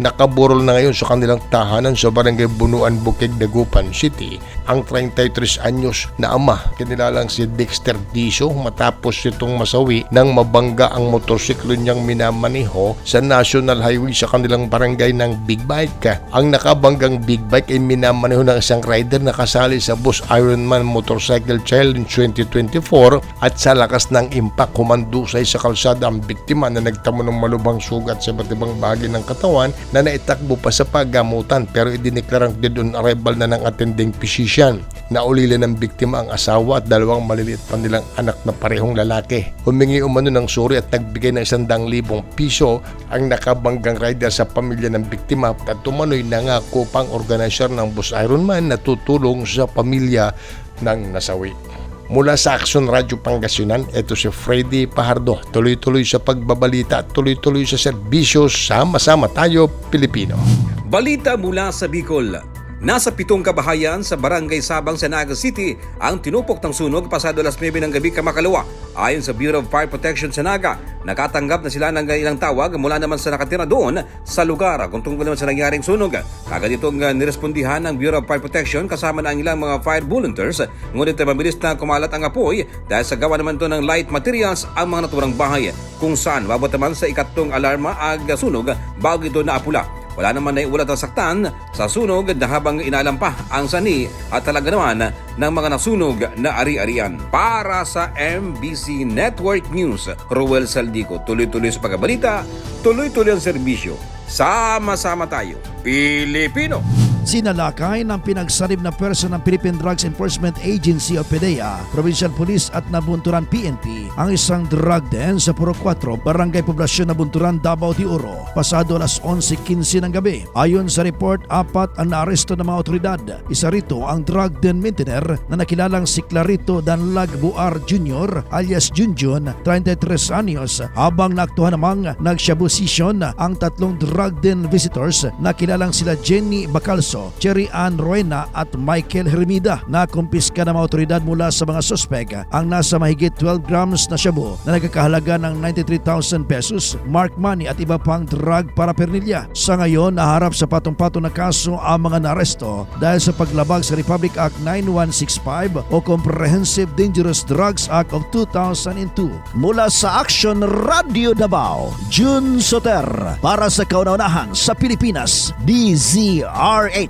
nakaburol na ngayon sa kanilang tahanan sa barangay Bunuan, Bukid, Dagupan City ang 33 anyos na ama kinilalang si Dexter Diso matapos itong masawi nang mabangga ang motorsiklo niyang minamaneho sa National Highway sa kanilang barangay ng Big Bike. Ang nakabanggang Big Bike ay minamaneho ng isang rider na kasali sa Bus Ironman Motorcycle Challenge 2024 at sa lakas ng impact humandusay sa kalsada ang biktima na nagtamo ng malubhang sugat sa iba't ibang bahagi ng katawan na naitakbo pa sa paggamutan pero idineklarang dead on arrival na ng attending physician. Naulila ng biktima ang asawa at dalawang maliliit pa nilang anak na parehong lalaki. Humingi umano ng suri at nagbigay ng isang libong piso ang nakabanggang rider sa pamilya ng biktima at tumanoy nangako pang organizer ng Bus Ironman na tutulong sa pamilya ng nasawi. Mula sa Action Radio Pangasinan, ito si Freddy Pahardo. Tuloy-tuloy sa pagbabalita at tuloy-tuloy sa serbisyo. Sama-sama tayo, Pilipino. Balita mula sa Bicol. Nasa pitong kabahayan sa Barangay Sabang sa Naga City ang tinupok ng sunog pasado alas 9 ng gabi kamakalawa. Ayon sa Bureau of Fire Protection sa Naga, nakatanggap na sila ng ilang tawag mula naman sa nakatira doon sa lugar kung tungkol naman sa nangyaring sunog. Kagad itong uh, nirespondihan ng Bureau of Fire Protection kasama na ang ilang mga fire volunteers ngunit uh, mabilis na kumalat ang apoy dahil sa gawa naman ito ng light materials ang mga naturang bahay kung saan wabot naman sa ikatlong alarma ag sunog bago ito naapula. Wala naman na iulat ang saktan sa sunog na habang inaalam pa ang sani at talaga naman ng mga nasunog na ari-arian. Para sa MBC Network News, Ruel Saldico, tuloy-tuloy sa pagkabalita, tuloy-tuloy ang serbisyo. Sama-sama tayo, Pilipino! Sinalakay ng pinagsanib na person ng Philippine Drugs Enforcement Agency o PDEA, Provincial Police at Nabunturan PNP ang isang drug den sa Puro 4, Barangay Poblasyon Nabunturan, Davao de Oro, pasado alas 11.15 ng gabi. Ayon sa report, apat ang naaresto ng mga otoridad. Isa rito ang drug den maintainer na nakilalang si Clarito Danlag Buar Jr. alias Junjun, 33 anyos, habang naaktuhan namang nagshabusisyon ang tatlong drug den visitors na kilalang sila Jenny Bacalso, Cherry Ann Roena at Michael Hermida na kumpiska ng mga otoridad mula sa mga sospek ang nasa mahigit 12 grams na shabu na nagkakahalaga ng 93,000 pesos, mark money at iba pang drug paraphernalia. Sa ngayon, naharap sa patong-patong na kaso ang mga naresto dahil sa paglabag sa Republic Act 9165 o Comprehensive Dangerous Drugs Act of 2002. Mula sa Action Radio Davao, June Soter para sa kauna-unahan sa Pilipinas, DZRH.